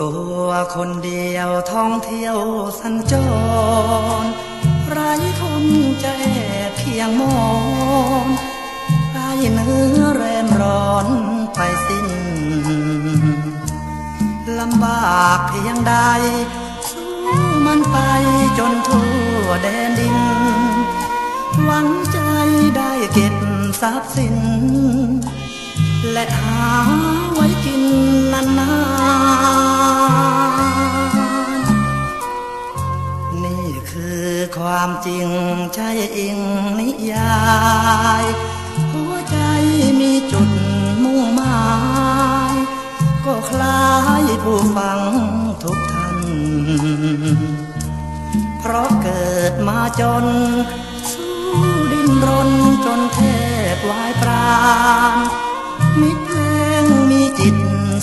ตัวคนเดียวท่องเที่ยวสัญจรไร้คนใจเพียงมองไร้เนื้อแรมร้อนไปสิ้นลำบากเพียงใดสู้มันไปจนทั่วแดนดิน หวังใจได้เก็บทรัพย์สิน และหาไว้กินนาน ความจริงใช่อิงนิยาย หัวใจมีจุดมุ่งหมาย ก็คล้ายผู้ฟังทุกท่าน เพราะเกิดมาจน สู้ดิ้นรนจนแทบวายปราณมิตรเพลงมีจิต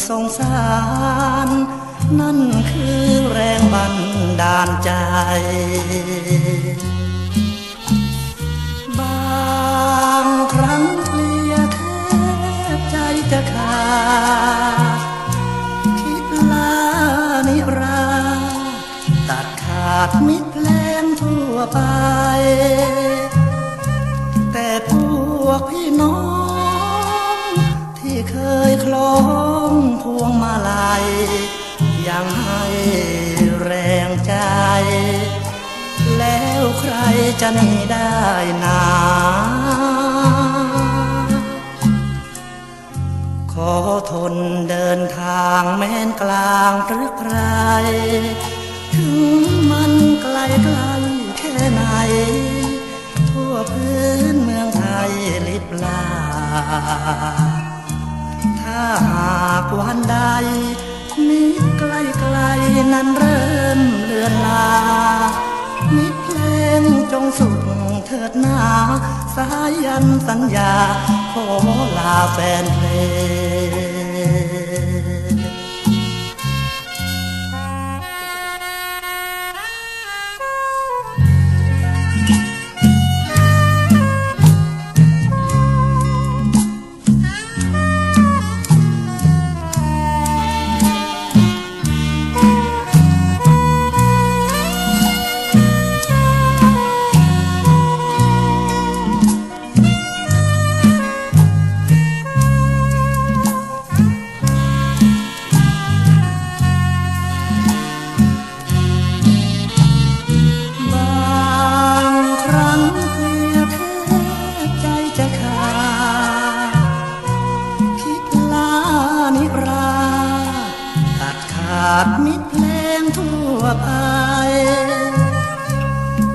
สงสาร นั่นคือแรงบันดาลใจ บางครั้งเคลียแทบใจจะขาดคิดลานิรา ตัดขาดมิตรเพลงทั่วไป แต่พวกพี่น้อง ที่เคยคล้องพวงมาลัย ยังให้แรงใจ แล้วใครจะหนีได้นาขอทนเดินทางแม้นกลางหรือไกลถึงมันไกลไกลแค่ไหน ทั่วพื้นเมืองไทยลิบลา ถ้าหากวันใด นั้นเริ่มเลือนลามิเพลงจงสุดเถิดหนาสายันสัญญา ขอลาแฟนเพลงาดมิตรเพลงทั่วไป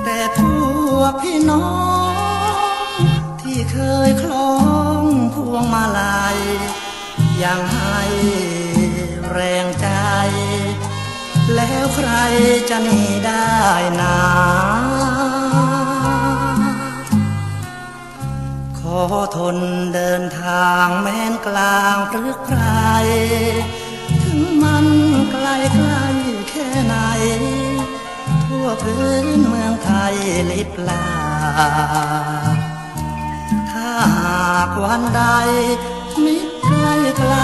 แต่พวกพี่น้อง ที่เคยคล้องพวงมาลัยยังให้แรงใจ แล้วใครจะหนีได้นาขอทนเดินทางแม้นกลางหรือไกลถึง มันไกลไกลแค่ไหน ทั่วพื้นเมืองไทยลิบลา ถ้าหากวันใด มิตรไกลไกล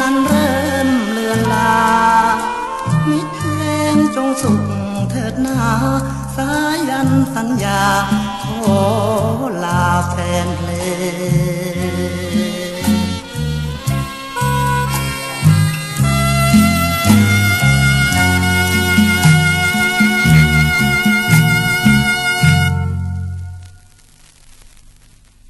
นั้นเริ่มเลือนลา มิตรเพลงจงสุขเถิดนาสายันสัญญา